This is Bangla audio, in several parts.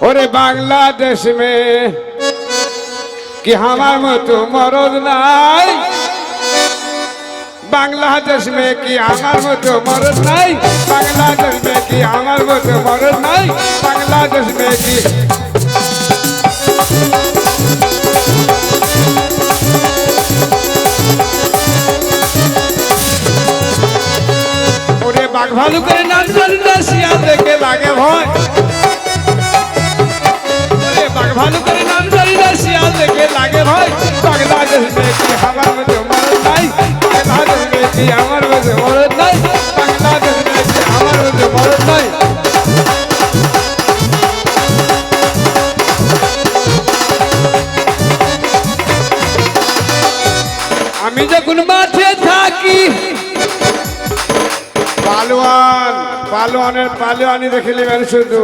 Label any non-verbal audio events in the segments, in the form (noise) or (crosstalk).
ওরে বাংলাদেশ মে, কি আমার মতো মরদ নাই? বাংলাদেশ মে, কি আমার মতো মরদ নাই? বাংলাদেশ মে, কি আমার মতো মরদ নাই? বাংলাদেশ মে, কি ওরে বাঘ ভালু করে নাচ জানি না দেখে লাগে ভয়। আমি যখন মাঠে থাকি পালোয়ান পালোয়ানের পালোয়ানি দেখে নেবেন শুধু।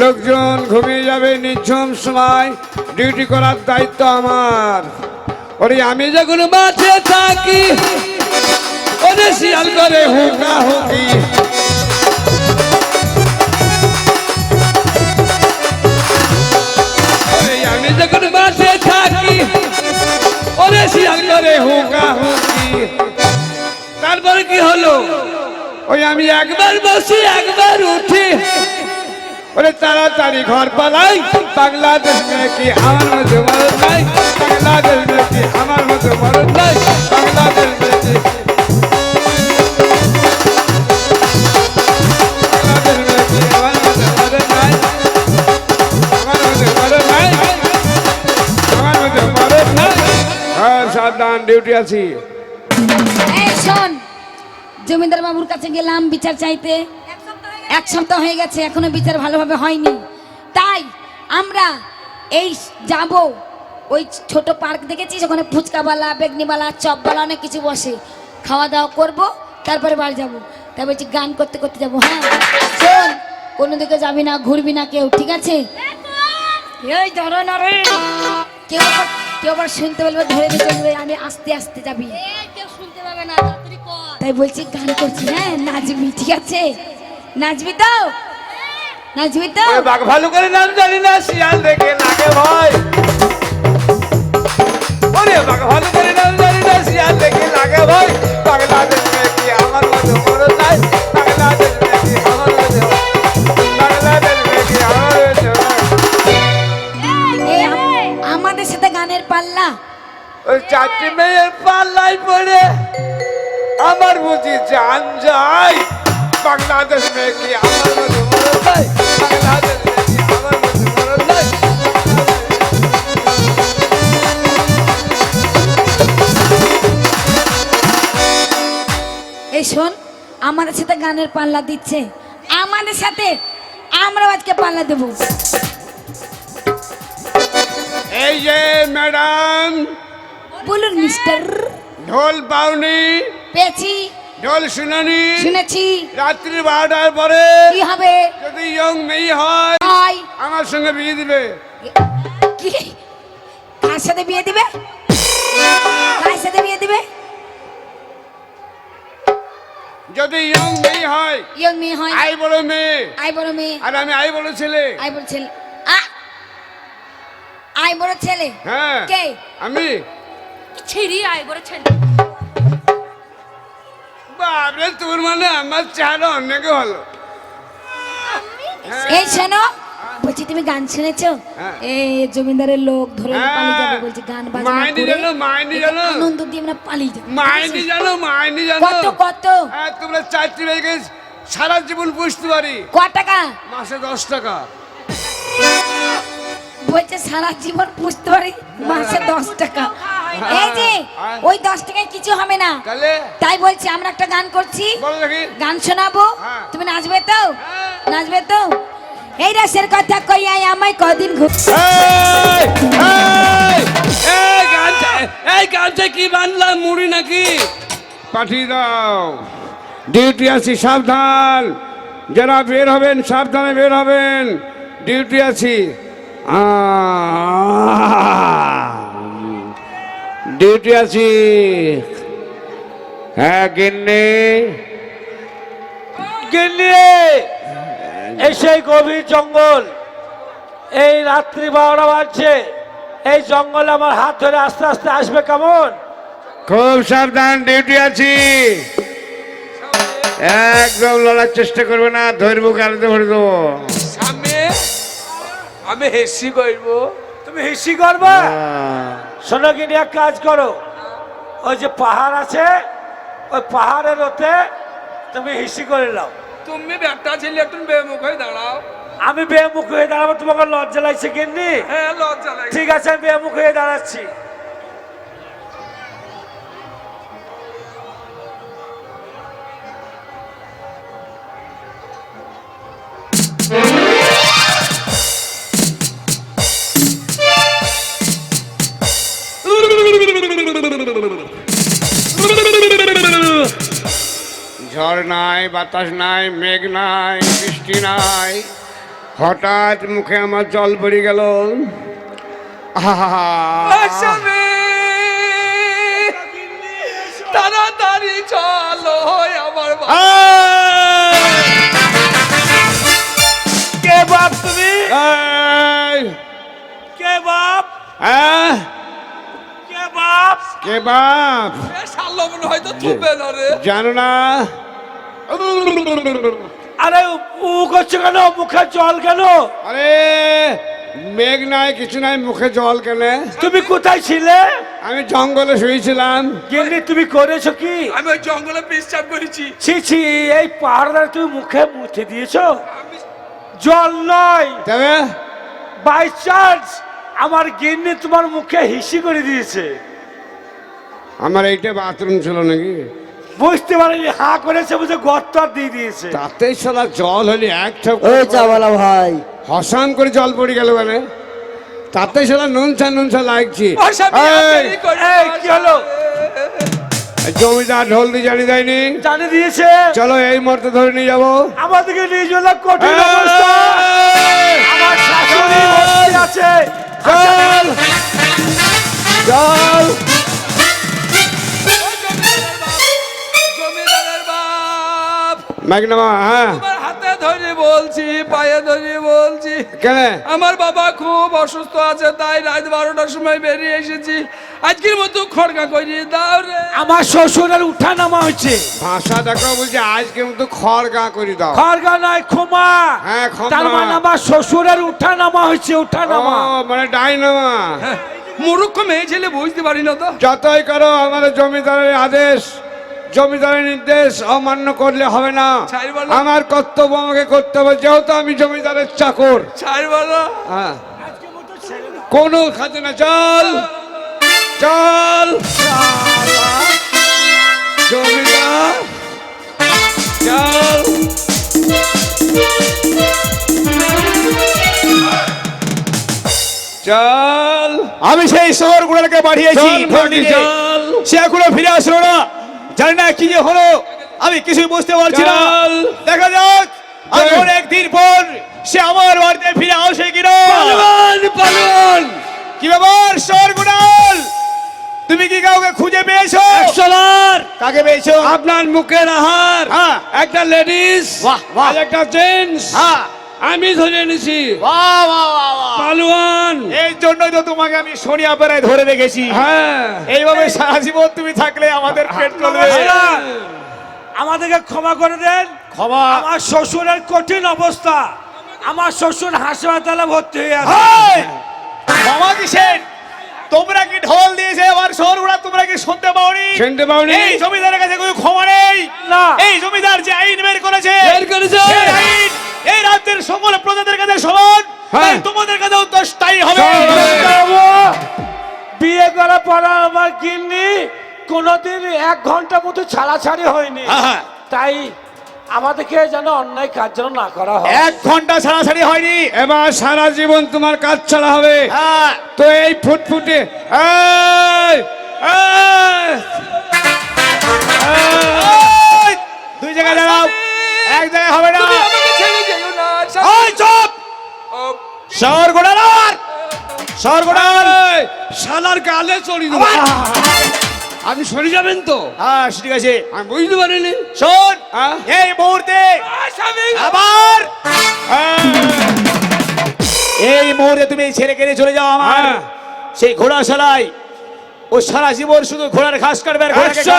লোকজন ঘুমিয়ে যাবে নিঝুম সময়। ডিউটি করার দায়িত্ব আমার। ওরে, আমি যখন মাঠে থাকি, ওরে শিয়াল করে হুকা হুকি আমি যখন মাঠে থাকি, ওরে শিয়াল করে হুকা হুকি তারপরে কি হলো? ওই আমি একবার বসি, একবার উঠি। ওরে তাড়াতাড়ি ঘর পালাই। বাংলাদেশ মে কি আমার মতো মরদ নাই? বাংলাদেশ মে কি আমার মতো মরদ নাই? বাংলাদেশ মে কি হ্যাঁ সাবধান ডিউটি আছি। জমিদার বাবুর কাছে গেলাম বিচার চাইতে। এক সপ্তাহ হয়ে গেছে এখনও বিচার ভালোভাবে হয়নি। তাই আমরা এই যাব। ওই ছোট পার্ক দেখেছিস? ওখানে ফুচকাওয়ালা বেগনিওয়ালা চপওয়ালা অনেক কিছু বসে। খাওয়া দাওয়া করব তারপরে বাড়ি যাব। তাই বলছি গান করতে করতে যাব হ্যাঁ? শোন কোনো দিকে যাবি না ঘুরবি না কেউ ঠিক আছে? এই ধরো না রে। কেউ কেউ আবার শুনতে বলবে ধরে দিয়ে চলবে আমি আস্তে আস্তে যাবি। কেউ শুনতে পাবে না তাই বলছি গান করছি হ্যাঁ নাচবি ঠিক আছে? নাচবি তো নাচবি তো বাঘ ভালু করে নাম জানি না শিয়াল দেখে লাগে ভয়। ওরে বাঘ ভালু করে নাম জানি না শিয়াল দেখে লাগে ভয়। মে কি আমার মতো মরদ নাই কি আমার মতো কি আমার আমাদের সাথে গানের পাল্লা। ওই চারটি মেয়ের পাল্লাই পড়ে আমার বুঝি জান যায়। বাংলাদেশ মে কি আমার বাংলাদেশ এই শোন আমাদের সাথে গানের পাল্লা দিচ্ছে। আমাদের সাথে আমরা আজকে পাল্লা দেবো। এই যে ম্যাডাম বলুন মিস্টার। ঢোল পাওনি। পেয়েছি। ঢোল শুনানি। শুনেছি। রাত্রি বারোটার পরে কি হবে? যদি ইয়ং মেয়ে হয় আমার সঙ্গে বিয়ে দিবে। কি? কার সাথে বিয়ে দিবে? কার সাথে বিয়ে দিবে? যদি ইয়ং মেয়ে হয় ইয়ং মেয়ে হয়। আই বড় মেয়ে। আই বড় মেয়ে। আর আমি আই বড় ছেলে। আই বড় ছেলে। আই বড় ছেলে। হ্যাঁ। কে? আমি। ছিড়ি আয় করে ছেলে। বাবরে তোর মানে আমার চেহারা অনেকে ভালো। এই শোনো বলছি তুমি গান শুনেছো? হ্যাঁ। এই জমিদারের লোক ধরে হ্যাঁ। পালিয়ে যাবে বলছি গান বাজনা মাইনি জানো, মাইনি জানো? আনন্দ দিয়ে আমরা পালিয়ে যাব। মাইনি জানো মাইনি জানো। কত কত? হ্যাঁ তোমরা চারটি মেয়েকে সারা জীবন পুষতে পারি। ক টাকা? মাসে দশ টাকা। বলছে সারা জীবন পুষতে পারি মাসে দশ টাকা। এই যে। ওই দশ টাকায় কিছু হবে না। তাই বলছি আমরা একটা গান করছি। গান শোনাবো। হ্যাঁ। তুমি নাচবে তো? হ্যাঁ। নাচবে তো? এই রাসের কথা কইয়াই আমায় কদিন ঘুর এই, গামছা কি বানলাম মুড়ি নাকি? পাঠিয়ে দাও। ডিউটি আছি সাবধান। যারা বের হবেন সাবধানে বের হবেন। ডিউটি আছি। ডিউটি আছি। হ্যাঁ গিন্নি। গিন্নি এই সেই গভীর জঙ্গল এই রাত্রি বারোটা বাজছে এই জঙ্গলে আমার হাত ধরে আস্তে আস্তে আসবে কেমন? খুব সাবধান ডিউটি আছি। একদম লড়ার চেষ্টা করবে না ধরবো গাড়িতে ভরে দেবো। সামনে আমি হেসি করব। তুমি হেসি করবা? আহ, শোনো কি এক কাজ করো। ওই যে পাহাড় আছে ওই পাহাড়ের ওতে তুমি হেসি করে নাও। তুমি ব্যাটা ছেলে তুমি বেমুখ হয়ে দাঁড়াও। আমি বেমুখ হয়ে দাঁড়াবো তোমাকে লজ্জা লাগছে কেননি হ্যাঁ লজ্জা ঠিক আছে আমি বেমুখ হয়ে দাঁড়াচ্ছি। নাই বাতাস নাই মেঘ নাই বৃষ্টি নাই। হঠাৎ মুখে আমার জল পড়ে গেল। তাড়াতাড়ি চলো আমার কে বাপ তুমি? কে বাপ? আহ! কে বাপ? কে বাপ? জানো না আরে উ করছ কেন? মুখে জল কেন? আরে মেঘ নাই কিছু নাই মুখে জল কেনে? তুমি কোথায় ছিলে? আমি জঙ্গলে শুয়েছিলাম। গিন্নি তুমি করেছ কি? আমি ওই জঙ্গলে বিশ্রাম করেছি। ছি ছি এই পাহাড় তুমি মুখে মুছে দিয়েছ? জল নয়। তবে বাই চান্স আমার গিন্নি তোমার মুখে হিসি করে দিয়েছে। আমার এইটা বাথরুম ছিল নাকি? বুঝতে পারিনি হা করেছে বুঝে গর্ত আর দিয়ে দিয়েছে। তাতেই সালা জল হলে এক ওই চাওয়ালা ভাই। হসান করে জল পড়ে গেল মানে। তাতে সালা নুনসা নুনসা লাগছি। আসামে এই, এই, কি হলো? জমিদার ঢোল দিয়ে জানি দেয়নি। জানিয়ে দিয়েছে। চলো এই মুহূর্তে ধরে নিয়ে যাব। আমাদেরকে নিয়ে চলে কঠিন অবস্থা। আমার শাশুড়ি আছে। চল। চল। হ্যাঁ। হাতে ধরে বলছি পায়ে ধরে বলছি। কেন? আমার বাবা খুব অসুস্থ আছে তাই রাত বারোটার সময় বেরিয়ে এসেছি। আজকের মতো খড়গা করিয়ে দাও রে। আমার শ্বশুরের উঠা নামা হচ্ছে ভাষা দেখো বলছি আজকে মতো খড় গা করে দাও। খড়গা নয় ক্ষমা। হ্যাঁ, ক্ষমা। তার মানে আমার শ্বশুরের উঠা নামা হচ্ছে উঠা নামা। মানে ডাইনামা মূর্খ মেয়ে ছেলে বুঝতে পারি না তো। যতই করো আমাদের জমিদারের আদেশ। জমিদারের নির্দেশ অমান্য করলে হবে না। আমার কর্তব্য আমাকে করতে হবে যেহেতু আমি জমিদারের চাকর। হ্যাঁ। কোন খাজনা চল। চল। জমিদার। চল। চল। আমি সেই শহর গুলোকে নিতে। চল। সে এখনও ফিরে আসলো না। জানি না কি যে হলো আমি কিছুই বুঝতে পারছি না। দেখা যাক আমি। অনেকদিন পর সে আমার বাড়িতে ফিরে আসে কিনা। কি ব্যাপার শহর গুড়াল তুমি কি কাউকে খুঁজে পেয়েছ? সোলার কাকে পেয়েছ? আপনার মুখের আহার। হ্যাঁ। একটা লেডিস বাহ, বাহ। একটা জেন্টস। হ্যাঁ। আমি ধরে এনেছি। পালুয়ান। এই জন্যই তো তোমাকে আমি সোনিয়া পেরায় ধরে রেখেছি। হ্যাঁ। এইভাবে সারা জীবন তুমি থাকলে আমাদের পেট চলবে। হ্যাঁ। আমাদেরকে ক্ষমা করে দেন। ক্ষমা। আমার শ্বশুরের কঠিন অবস্থা। আমার শ্বশুর হাসপাতালে ভর্তি হয়ে আছে! ক্ষমা কিসের তোমরা কি ঢোল দিয়েছে আমার শহর গুড়া তোমরা কি শুনতে পাওনি শুনতে পাওনি এই জমিদারের কাছে কোনো ক্ষমা নেই না। এই জমিদার যে আইন বের করেছে বের করেছে। আইন এই রাজ্যের সকল প্রজাদের কাছে সমান হ্যাঁ। তাই তোমাদের কাছেও তো তাই হবে বিয়ে করার পর আমার গিন্নি কোনোদিন এক ঘণ্টা মতো ছাড়াছাড়ি হয়নি হ্যাঁ। তাই আমাদেরকে যেন অন্যায় কাজ যেন না করা হয়। এক ঘণ্টা ছাড়াছাড়ি হয়নি এবার সারা জীবন তোমার কাজ ছাড়া হবে। হ্যাঁ। তো এই ফুটফুটে দুই জায়গায় দাঁড়াও। এক জায়গায় হবে না। শহর গোড়ালার শহর গোড়াল এই, শালার গালে চড়ি দেবো। আপনি সরে যাবেন তো। হ্যাঁ ঠিক আছে। আমি বুঝতে পারিনি। শোন হ্যাঁ? এই মুহূর্তে আবার এই মুহূর্তে তুমি ছেলেকে নিয়ে চলে যাও আমার। সেই ঘোড়া ঘোড়াশালায় ও সারা জীবন শুধু ঘোড়ার ঘাস কাটবে আর একশো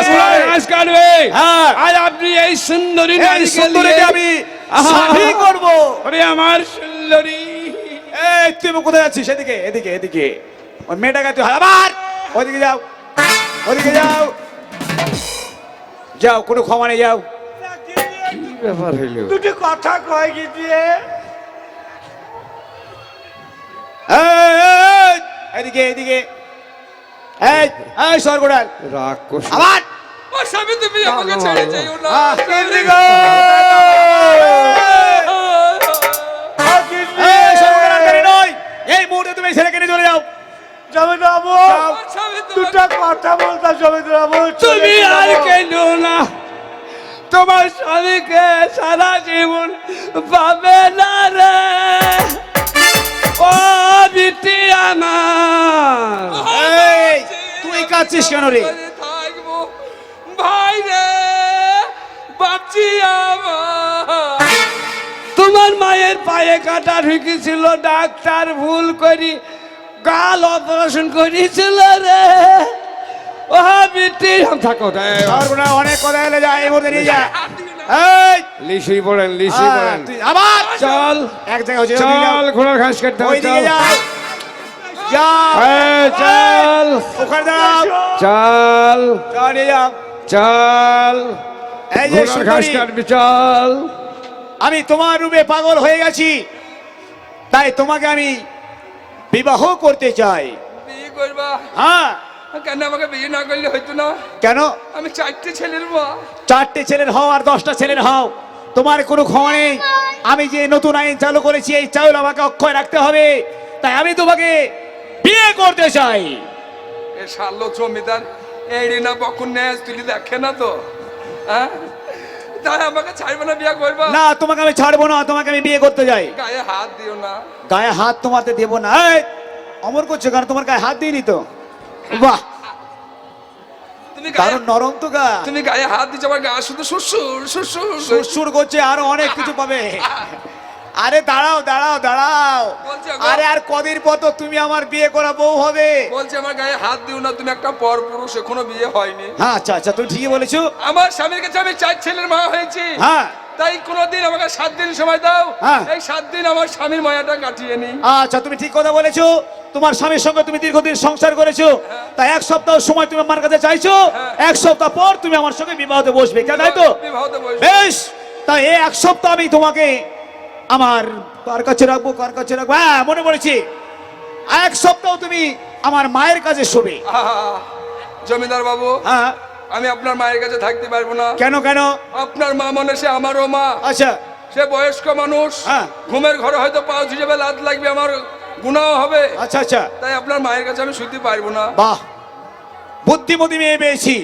ঘাস কাটবে। হ্যাঁ। আর আপনি এই সুন্দরী এই নারীকে সুন্দরীকে আমি। স্বামী করব। ওরে আমার সুন্দরী। এই তুই কোথায় যাচ্ছিস? এদিকে এদিকে এদিকে। ওই মেয়েটাকে তুই আবার ওদিকে যাও। ওদিকে যাও। যাও কোনো ক্ষমা নেই যাও। ব্যাপার হইল? দুটি কথা কয় কি দিয়ে? এদিকে এদিকে। এই এই সরগোড়াল রাগ আবার! ও স্বামী তুমি আমাকে ছেড়ে যাইও না। এদিকে। এই নয়। এই মুহূর্তে তুমি ছেলেকে নিয়ে চলে যাও। জমিদার বাবু ও স্বামী তুমি দুটা কথা বলতাম জমিদার বাবু তুমি আর কেন না। তোমার স্বামীকে সারা জীবন পাবে না রে। ও বিটি আমার। তুই কাঁদছিস কেন রে? ভাই রে আমার। তোমার মায়ের পায়ে কাটা ঢুকেছিল ডাক্তার ভুল করি গাল অপারেশন করেছিল রে। ও বিটি থাকো অনেক কথা এলে যা এই মুহূর্তে নিয়ে যা। এই! লিসি পড়েন লিসি পড়েন। আবার চল। এক জায়গায়। চল ঘোড়ার ঘাস কাটতে হবে, চল। চল। ওখানে দাঁড়াও। চল। চল চল। এই যে ঘাস কাটবি চল। আমি তোমার রূপে পাগল হয়ে গেছি। তাই তোমাকে আমি বিবাহ করতে চাই বিয়ে করবা? হ্যাঁ। কেন আমাকে বিয়ে না করলে হইতো না? কেন? আমি চারটে ছেলের মা। চারটে ছেলের হও আর দশটা ছেলের হও। তোমার কোনো ক্ষমা নেই। আমি যে নতুন আইন চালু করেছি এই চাউল আমাকে অক্ষয় রাখতে হবে। তাই আমি তোমাকে বিয়ে করতে চাই। এ শালো জমিদার এই রিনা বকুন ন্যাস তুলি দেখে না তো হ্যাঁ? আমাকে ছাড়বে না বিয়ে করব। না তোমাকে আমি ছাড়বো না তোমাকে আমি বিয়ে করতে যাই। গায়ে হাত দিও না। গায়ে হাত তোমাতে দেবো না। অমর করছ কারণ তোমার গায়ে হাত দিইনি তো? বাহ! তুমি গায়ে নরম তো গা। তুমি গায়ে হাত দিচ্ছ আমার গা শুধু শ্বশুর শ্বশুর শ্বশুর করছে আরও অনেক কিছু পাবে। (laughs) আরে দাঁড়াও দাঁড়াও দাঁড়াও। বলছি আরে আর কদিন পর তো তুমি আমার বিয়ে করা বউ হবে। বলছে আমার গায়ে হাত দিও না তুমি একটা পর পুরুষ এখনও বিয়ে হয়নি। হ্যাঁ আচ্ছা আচ্ছা তুমি ঠিকই বলেছ। আমার স্বামীর কাছে আমি চার ছেলের মা হয়েছি। হ্যাঁ। তাই কোনোদিন আমাকে সাত দিন সময় দাও। হ্যাঁ। এই সাত দিন আমার স্বামীর মায়াটা কাটিয়ে নি আচ্ছা তুমি ঠিক কথা বলেছ। তোমার স্বামীর সঙ্গে তুমি দীর্ঘদিন সংসার করেছ। তাই এক সপ্তাহ সময় তুমি আমার কাছে চাইছো। এক সপ্তাহ পর তুমি আমার সঙ্গে বিবাহতে বসবে। কেন তাই তো। বেশ তাই এই এক সপ্তাহ আমি তোমাকে আমার কার কাছে রাখব কার কাছে রাখব? হ্যাঁ মনে পড়েছি। এক সপ্তাহ তুমি আমার মায়ের কাছে শোবে। জমিদার বাবু হ্যাঁ। আমি আপনার মায়ের কাছে থাকতে পারব না। কেন কেন? আপনার মা মানে সে আমারও মা। আচ্ছা। সে বয়স্ক মানুষ। হ্যাঁ। ঘুমের ঘরে হয়তো পাঁচ হিসেবে লাত লাগবে আমার গুণাও হবে। আচ্ছা আচ্ছা। তাই আপনার মায়ের কাছে আমি শুতে পারব না। বাহ। বুদ্ধিমতী মেয়ে পেয়েছি।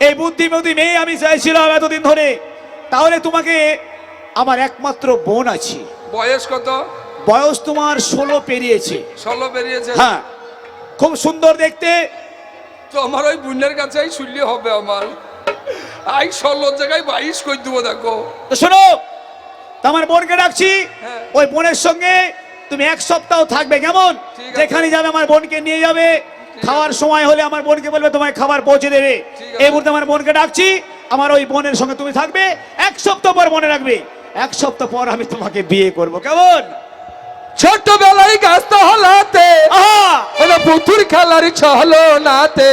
এই বুদ্ধিমতী মেয়ে আমি চাইছিলাম এতদিন ধরে। তাহলে তোমাকে আমার একমাত্র বোন আছে। বয়স কত? বয়স তোমার ষোলো পেরিয়েছে। ষোলো পেরিয়েছে? হ্যাঁ খুব সুন্দর দেখতে। তো আমার ওই বোনের কাছেই শুনলে হবে আমার। আই ষোলো জায়গায় বাইশ করে দেবো দেখো। তো শোনো তো আমার বোনকে ডাকছি। হ্যাঁ। ওই বোনের সঙ্গে তুমি এক সপ্তাহ থাকবে কেমন? যেখানে যাবে আমার বোনকে নিয়ে যাবে। খাওয়ার সময় হলে আমার বোনকে বলবে তোমায় খাবার পৌঁছে দেবে। এই মুহূর্তে আমার বোনকে ডাকছি। আমার ওই বোনের সঙ্গে তুমি থাকবে। এক সপ্তাহ পর মনে রাখবে। এক সপ্তাহ পর আমি তোমাকে বিয়ে করব। কেমন? ছোটবেলায় গাছ হলাতে পুতুর খেলার ছহলো নাতে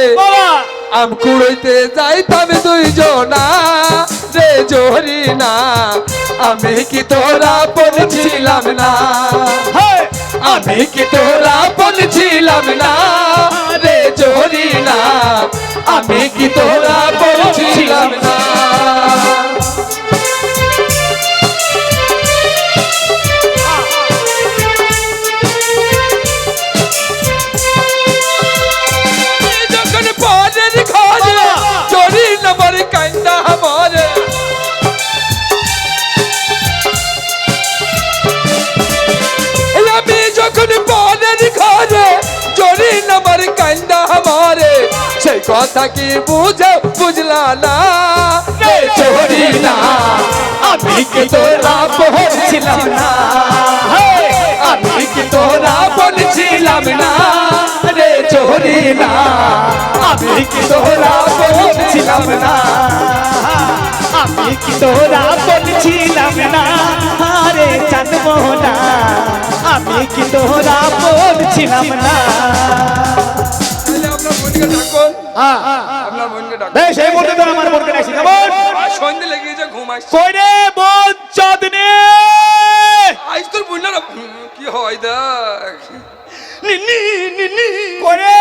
আম কুড়াইতে যাইতাম দুইজনা। রে জোহরি না আমি কি তোরা পড়ছিলাম না? আমি কি তোরা পড়ছিলাম না? রে জোহরি না আমি কি তোরা পড়ছিলাম না? করে সেই কথা কি বুঝে বুঝলা না চোরি না আমি কি তোরা বলছিলাম না আমি কি তোরা বলছিলাম না রে চোরি না আমি কি তোরা বলছিলাম না আমি কি তোরা বলছিলাম না রে চাঁদমোহনা আমি কি তোরা বলছিলাম না বোনকে ডাকুন আ, আ, আ। আপনার বোনকে ডাকুন বেশ এই মুহূর্তে তোর আমার বোনকে ডাকছি। কেমন? আর সন্ধে লেগে গেছে ঘুম আসছে। কই রে বোন চাঁদনি? আজ তোর বোন না কি হয় দেখ। নিনি নিনি করে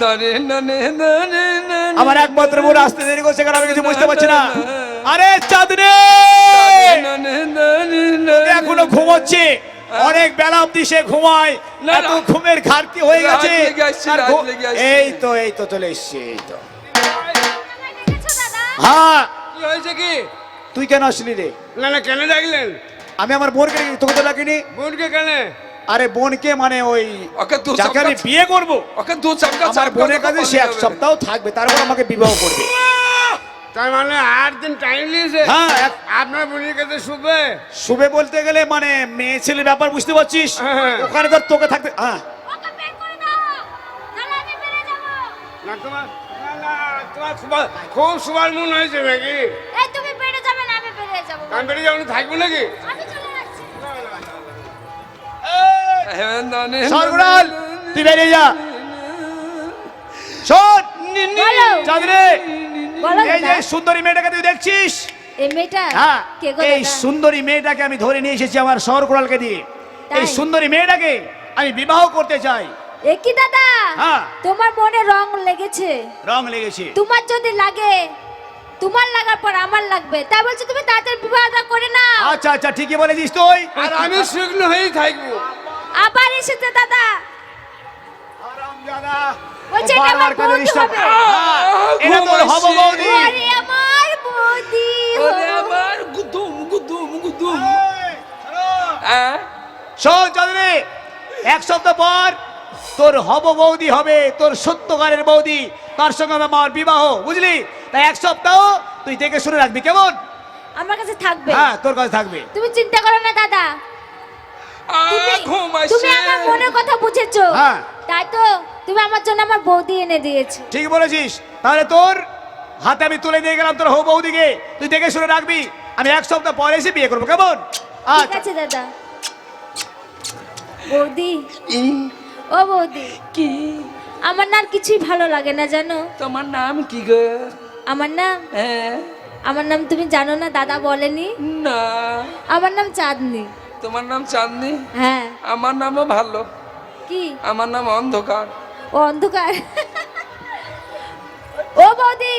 দানে নানে দানে নানে। আমার একমাত্র বোন আসতে দেরি করছে কারণ আমি কিছু বুঝতে পারছি না। আরে চাঁদনি! এখনও ঘুমোচ্ছে। অনেক বেলা অব্দি সে ঘুমায়। এত ঘুমের ঘাটতি হয়ে গেছে। এই তো এই তো চলে এসছে এই তো। হ্যাঁ। কি হয়েছে কি? তুই কেন আসলি রে? না না কেন ডাকলেন? আমি আমার বোনকে তোকে তো ডাকিনি। বোনকে কেন? আরে বোনকে মানে ওই যাকে আমি বিয়ে করব। ওকে দু চামচ আমার বোনের কাছে সে এক সপ্তাহ থাকবে তারপর আমাকে বিবাহ করবে। তার মানে আট দিন টাইম নিয়েছে হ্যাঁ এক- আপনার বোনের কাছে শুবে? শুভে বলতে গেলে মানে মেয়ে ছেলে ব্যাপার বুঝতে পারছিস? হ্যাঁ। ওখানে তো তোকে থাকতে হ্যাঁ। ওকে বের করে দাও। নাহলে আমি বেরিয়ে যাব। না তোমার না না তোমার খুব খুব সুবার মন হয়েছে নাকি? এই তুমি বেরিয়ে যাবে না আমি বেরিয়ে যাব। আমি বেরিয়ে যাব থাকব নাকি? আমি চলে যাচ্ছি। সরগুড়াল তুই বেরিয়ে যা। শোন। সুন্দরী মেয়েটাকে তুই দেখছিস এই সুন্দরী মেয়েটাকে আমি ধরে নিয়ে এসেছি আমার শহর কোড়ালকে দিয়ে এই সুন্দরী মেয়েটাকে আমি বিবাহ করতে চাই এ কি দাদা। তোমার মনে রং লেগেছে রং লেগেছে তোমার যদি লাগে তোমার লাগার পর আমার লাগবে তাই বলছো তুমি তাদের বিবাহটা করে না আচ্ছা আচ্ছা ঠিকই বলেছিস তুই আর আমি শুকনো হয়েই থাকব আবার এসেছে দাদা ও এটা বারবার disturb হবে। হ্যাঁ, এটা তোর ঘুম বৌদি। আমার বৌদি ওরে আমার গুদুম গুদুম গুদুম। হ্যাঁ শোন চৌধুরী এক সপ্তাহ পর তোর হব বৌদি হবে তোর সত্যকারের বৌদি। তার সঙ্গে আমার বিবাহ বুঝলি? তাই এক সপ্তাহ তুই দেখে শুনে রাখবি কেমন? আমার কাছে থাকবে। হ্যাঁ তোর কাছে থাকবে। তুমি চিন্তা করো না দাদা। ঘুম তুমি আমার মনের কথা বুঝেছ। হ্যাঁ। তাই তো তুমি আমার জন্য আমার বৌদি এনে দিয়েছ। ঠিক বলেছিস। তাহলে তোর হাতে আমি তুলে দিয়ে গেলাম তোর বৌদিকে। তুই দেখে শুনে রাখবি। আমি এক সপ্তাহ পরে এসে বিয়ে করব কেমন? ঠিক আচ্ছা। আছে দাদা। বৌদি। ও বৌদি। কি? আমার না আর কিছুই ভালো লাগে না জানো? তোমার নাম কি গো? আমার নাম? হ্যাঁ। আমার নাম তুমি জানো না দাদা বলেনি? না। আমার নাম চাঁদনি। তোমার নাম চাঁদনি? হ্যাঁ। আমার নামও ভালো কি? আমার নাম অন্ধকার। ও অন্ধকার। ও বৌদি।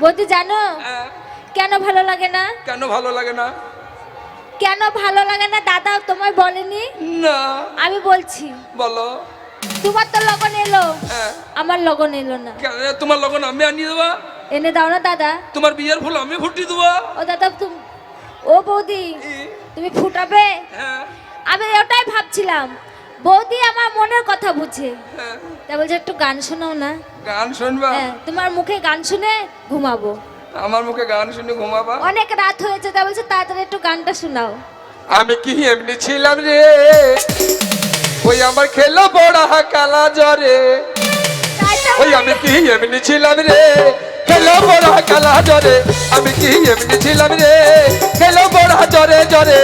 বৌদি জানো? হ্যাঁ, কেন ভালো লাগে না? কেন ভালো লাগে না? কেন ভালো লাগে না? দাদা তোমায় বলেনি? না। আমি বলছি। বলো। তোমার তো লগন এলো। হ্যাঁ। আমার লগন এলো না। কেন? তোমার লগন আমি আনিয়ে দেবা? এনে দাও না দাদা। তোমার বিয়ের ফুল আমি ফুটি দেবো? ও দাদা তুমি ও বৌদি তুমি ফুটাবে? হ্যাঁ। আমি ওটাই ভাবছিলাম। বৌদি আমার মনের কথা বুঝে। হ্যাঁ। তা বলছে একটু গান শোনাও না? গান শুনবা? হ্যাঁ তোমার মুখে গান শুনে ঘুমাবো। আমার মুখে গান শুনে ঘুমাবা? অনেক রাত হয়েছে তা বলছে তাড়াতাড়ি একটু গানটা শোনাও। আমি কি এমনি ছিলাম রে? ওই আমার খেলো বড়া কালা তো ওই আমি কি এমনি ছিলাম রে? খেলো বড় কালা জ্বরে আমি কি এমনি ছিলাম রে? খেলো বড় জরে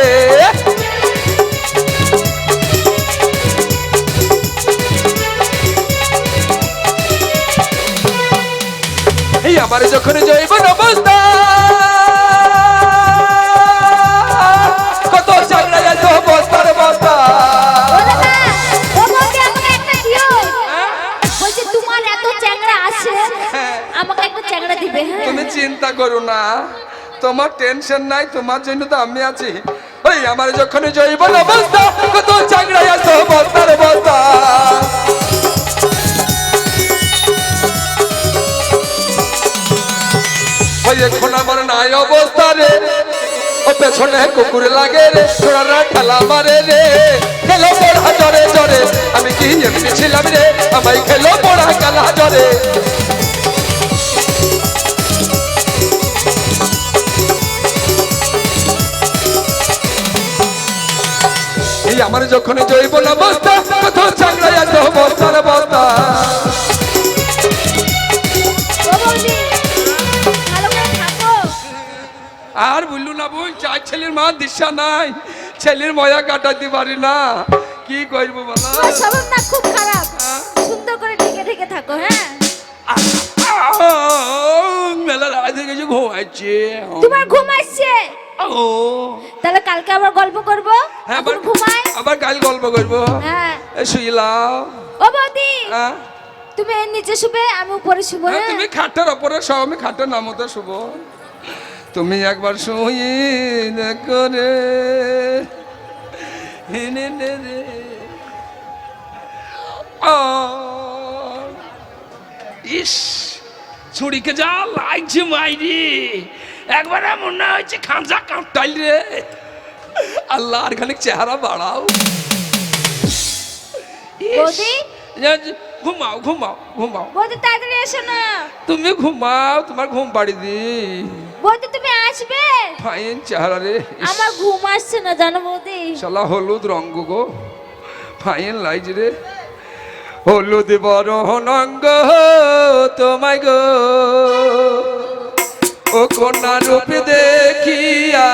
এই আমার যখন জৈব অবস্থা চিন্তা করো না। তোমার টেনশন নাই, তোমার জন্য তো আমি আছি। ওই আমার যখন জৈবন অবস্থা, কত চাকরা যাইতো বস্তার বস্তা। ওই এখন আমার নাই অবস্থা রে। ও পেছনে কুকুর লাগে রে ছোড়ারা ঠেলা মারে রে। খেলো পড়া জরে জরে, আমি কি এমনি ছিলাম রে? আমায় খেলো পড়া কালা জরে। আমার যখন জৈব অবস্থা। কত চাংড়া এত বস্তার বস্তা আর বললু না বোন চার ছেলের মা দিশা নাই ছেলের ময়া কাটাতে পারি না। কি করব বলা? খুব খারাপ। সুন্দর করে ঢেকে ঢেকে থাকো হ্যাঁ? মেলা রাত হয়ে গেছে ঘুমাচ্ছে তোমার ঘুম আসছে? ও তাহলে কালকে আবার গল্প করব? হ্যাঁ আবার ঘুমাই? আবার কাল গল্প করব। হ্যাঁ। শুইলাও ও বৌদি হ্যাঁ? তুমি এর নিচে শুবে আমি উপরে শুবো হ্যাঁ, তুমি খাটটার ওপরে সব আমি খাটটার নামতে শুভ তুমি একবার শুই করে। হেনে নে রে। ইস ছুরিকে যা লাগছে মাইরি। একবার মনে হয়েছে খাঁজা কাঁটাইল রে। আল্লাহ আর খানিক চেহারা বাড়াও। ঘুমাও ঘুমাও ঘুমাও। বৌদি তাড়াতাড়ি এসো না। তুমি ঘুমাও তোমার ঘুম পাড়ি দি। বৌদি তুমি আসবে? ফাইন চেহারা রে আমার ঘুম আসছে না জানো বৌদি। শালা হলুদ রঙ্গ গো। ফাইন লাইজ রে। হলুদ বড় নঙ্গ তোমায় গো। কন্যা রূপ দেখিয়া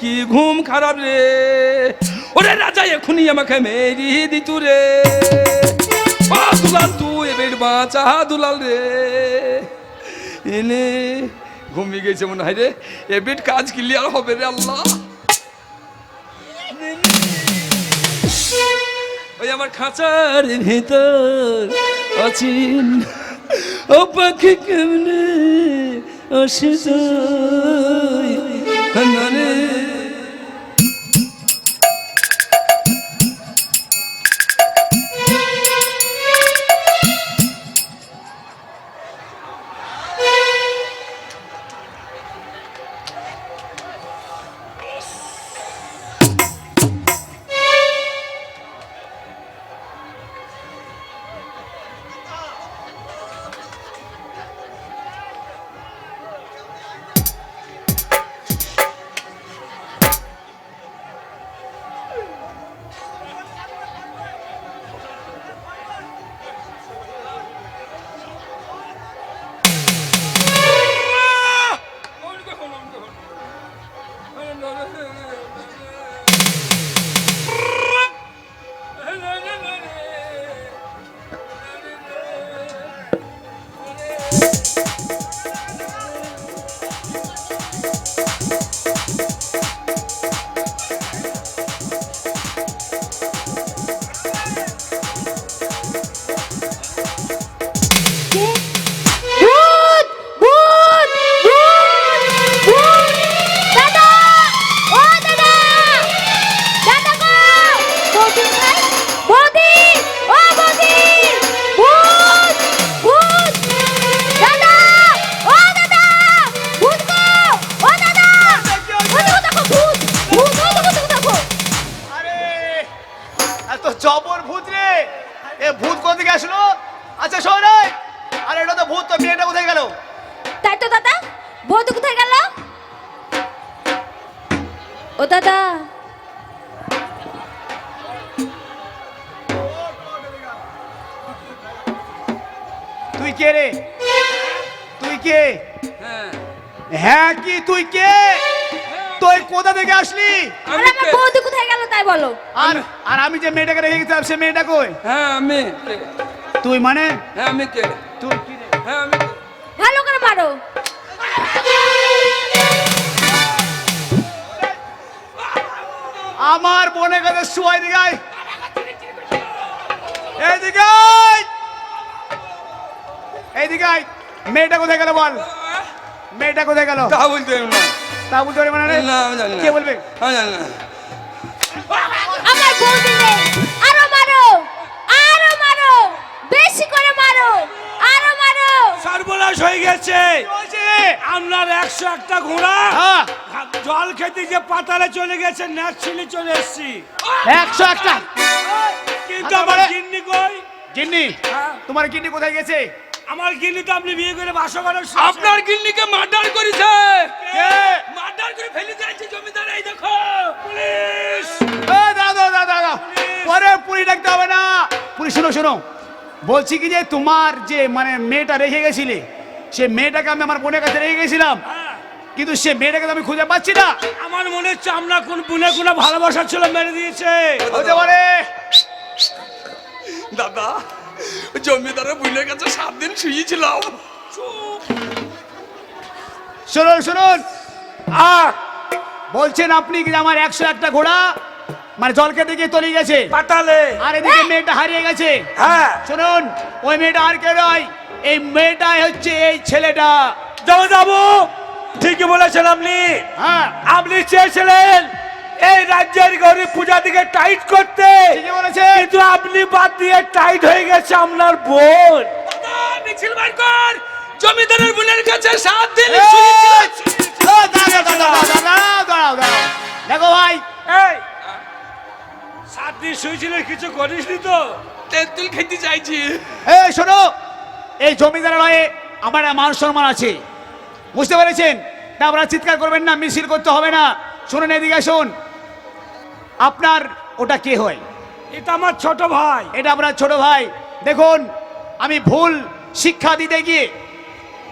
কি ঘুম খারাপ রে? ওরে রাজা, এখনই আমাকে মেরি দিতু রে। ও দুলাল, তুই এবার বাঁচা দুলাল রে। এনে ঘুমিয়ে গেছে মনে হয় রে। এবার কাজ ক্লিয়ার হবে রে আল্লাহ। ওই আমার খাঁচার ভিতর আছেন। ও পাখি কেমনে আসে জবর ভূত রে। এ ভূত কোথা থেকে আসলো? আচ্ছা শোন আরে এটা তো ভূত তো মেয়েটা কোথায় গেল? তাই তো দাদা বৌদি কোথায় গেল? ও দাদা। তুই কে রে? তুই কে? হ্যাঁ। হ্যাঁ কি তুই কে? তুই কোথা থেকে আসলি? আরে আমার বৌদি কোথায় গেল তাই বলো। আর আর আমি যে মেয়েটাকে রেখে গেছিলাম সে মেয়েটা কই? হ্যাঁ আমি তুই মানে? হ্যাঁ আমি কে? তুই কি রে? হ্যাঁ আমি ভালো করে মারো আমার বোনের কাছে শুয়াই দিগাই এইদিকে মেয়েটা কোথায় গেল বল? মেয়েটা কোথায় গেল? তা বলতে পারব না। তা বলতে পারবে না না আমি জানি না। কে বলবে? আমি জানি না। আমার বৌদি নেই আরও মারো আরও মারো বেশি করে মারো আরও মারো। সর্বনাশ হয়ে গেছে? আপনার একশো একটা ঘোড়া। হ্যাঁ। জল খেতে যে পাতালে চলে গেছে ন্যাচুরালি চলে এসছি। একশো একটা। কিন্তু আমার মানে- গিন্নি কই? গিন্নি হ্যাঁ। তোমার গিন্নি কোথায় গেছে? আমার গিন্নি তো আপনি বিয়ে করে বাসা করে আপনার গিন্নিকে মার্ডার করেছে। কে? মার্ডার করে ফেলে দিয়েছে জমিদার এই দেখো। পুলিশ! দাঁড়াও, দাঁড়াও। পরে পুলিশ ডাকতে হবে না। পুলিশ শোনো শোনো। বলছি কি যে তোমার যে মানে মেয়েটা রেখে গেছিলে সে মেয়েটাকে আমি আমার বোনের কাছে রেখে গেছিলাম। কিন্তু সে মেয়েটাকে তো আমি খুঁজে পাচ্ছি না। আমার মনে হচ্ছে আমরা কোন বুনে কোনো ভালোবাসা ছিল মেরে দিয়েছে। হতে পারে। দাদা জমিদারের বুলের কাছে সাত দিন শুয়েছিলাম। শুনুন শুনুন। আহ বলছেন আপনি কি আমার একশো একটা ঘোড়া মানে জলকে দিকে তলিয়ে গেছে। পাতালে। আর এদিকে মেয়েটা হারিয়ে গেছে। হ্যাঁ। শুনুন ওই মেয়েটা আর কে নয় এই মেয়েটাই হচ্ছে এই ছেলেটা। যাব যাব। ঠিকই বলেছেন আপনি। হ্যাঁ। আপনি চেয়েছিলেন এই রাজ্যের গরিব পূজা দিকে টাইট করতে কিন্তু আপনি বাদ দিয়ে টাইট হয়ে গেছে আপনার বোন। মিছিল বার কর। জমিদারের বোনের কাছে সাত দিন! শুয়েছিল। দেখো ভাই। এই সাত দিন শুয়েছিলেন কিছু করিসনি তো? তেঁতুল খেতে চাইছি। এই শোনো এই জমিদারের হয়ে আমার মান সম্মান আছে। বুঝতে পেরেছেন? তা আপনারা চিৎকার করবেন না মিছিল করতে হবে না। শুনুন এদিকে শুন আপনার ওটা কে হয়? এটা আমার ছোট ভাই। এটা আপনার ছোট ভাই। দেখুন আমি ভুল শিক্ষা দিতে গিয়ে।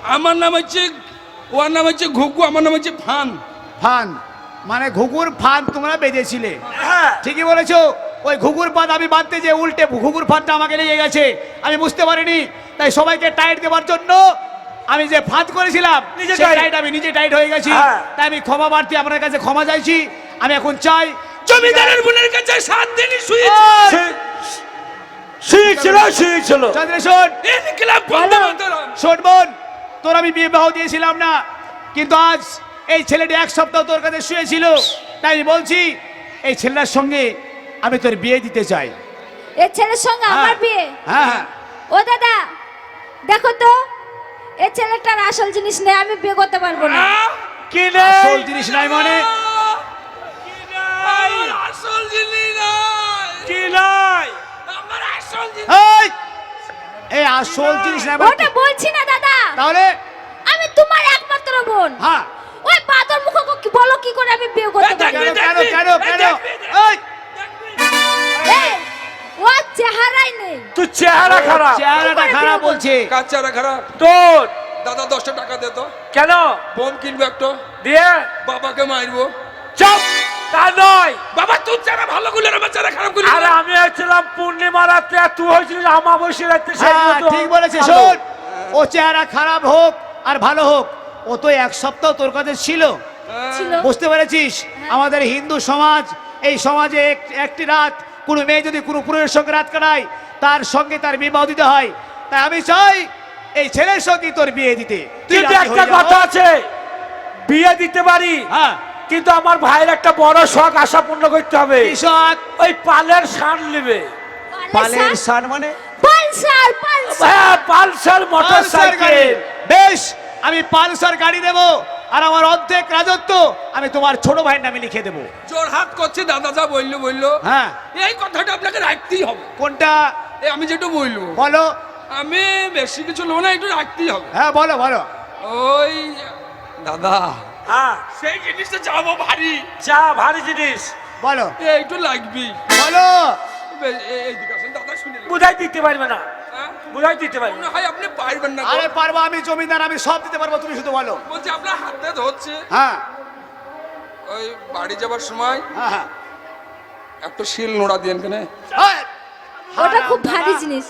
আমার নাম হচ্ছে ওর নাম হচ্ছে ঘুঘু আমার নাম হচ্ছে ফান। ফান। মানে ঘুঘুর ফান তোমরা বেঁধেছিলে। হ্যাঁ। ঠিকই বলেছ ওই ঘুঘুর ফাঁদ আমি বাঁধতে যে উল্টে ঘুঘুর ফাঁদটা আমাকে লেগে গেছে। আমি বুঝতে পারিনি তাই সবাইকে টাইট দেওয়ার জন্য আমি যে ফাঁদ করেছিলাম নিজে টাইট আমি নিজে টাইট হয়ে গেছি। হ্যাঁ। তাই আমি ক্ষমা প্রার্থী আপনার কাছে ক্ষমা চাইছি। আমি এখন চাই জমিদারের বোনের কাছে সাত দিন শুয়েছি। শুয়েছিল শুয়েছিল চন্দ্রেশ্বর ইনকিলাব বন্ধ শোন বোন তোর আমি বিবাহ দিয়েছিলাম না কিন্তু আজ এই ছেলেটি এক সপ্তাহ তোর কাছে শুয়েছিল। তাই বলছি এই ছেলেটার সঙ্গে আমি তোর বিয়ে দিতে চাই। এ ছেলের সঙ্গে আমার হ্যাঁ। বিয়ে? হ্যাঁ হ্যাঁ। ও দাদা দেখো তো এই ছেলেটার আসল জিনিস নেই আমি বিয়ে করতে পারব না। কি আসল জিনিস নাই মানে? আসল জিনিস না ওটা বলছি না দাদা। তাহলে? আমি তোমার একমাত্র বোন। হ্যাঁ। ওই বাদর মুখ কি বলো কি করে আমি বিয়ে করতে পারব কেন কেন কেন এই দেখবি, এই এই, ও চেহারাই নেই। তুই চেহারা খারাপ। চেহারাটা খারাপ বলছে। কাচ্চারা খারাপ? তোর। দাদা দশটা টাকা দে তো। কেন? বোম কিনবো একটা। দিয়ে? বাবাকে মারবো। চপ! তা নয়। বাবা তোর চারা ভালো করলে আমার চারা খারাপ করলি আরে আমি হয়েছিলাম পূর্ণিমা রাত্রে আর তুই হয়েছিলিস আমাবস্যা রাত্রে হ্যাঁ ঠিক বলেছে শোন ও চেহারা খারাপ হোক আর ভালো হোক ও তো এক সপ্তাহ তোর কাছে ছিল। বুঝতে পেরেছিস? আমাদের হিন্দু সমাজ এই সমাজে এক- একটি রাত কোনো মেয়ে যদি কোনো পুরুষের সঙ্গে রাত কাটায় তার সঙ্গে তার বিবাহ দিতে হয়। তাই আমি চাই এই ছেলের সঙ্গে তোর বিয়ে দিতে। তুই একটা কথা আছে বিয়ে দিতে পারি হ্যাঁ। কিন্তু আমার ভাইয়ের একটা বড় শখ আশা পূর্ণ করতে হবে। ওই পালের সার নেবে। পালের সার? মানে? পালসার পালসার হ্যাঁ পালসার মোটর পালসার গাড়ি। বেশ আমি পালসার গাড়ি দেব আর আমার অর্ধেক রাজত্ব আমি তোমার ছোট ভাইয়ের নামে লিখে দেবো। জোর হাত করছে দাদা যা বলল বলল। হ্যাঁ। এই কথাটা আপনাকে রাখতেই হবে। কোনটা? এই আমি যেটা বলব। বলো। আমি বেশি কিছু নেব না একটু রাখতেই হবে। হ্যাঁ বলো বলো। ওই দাদা। হ্যাঁ। সেই জিনিসটা যাব ভারী। চা ভারী জিনিস। বলো। এ একটু লাগবেই বলো। বুঝাই দিতে পারবে না। হ্যাঁ? বুঝাই দিতে পারবে না। হয় আপনি পারবেন না আরে পারব আমি জমিদার আমি সব দিতে পারব তুমি শুধু বলো। বলছি আপনার হাতে ধরছে। হ্যাঁ। ওই বাড়ি যাবার সময় হ্যাঁ হ্যাঁ। একটা শিল নোড়া দিয়েন কেন। এই, ওটা খুব ভারী জিনিস।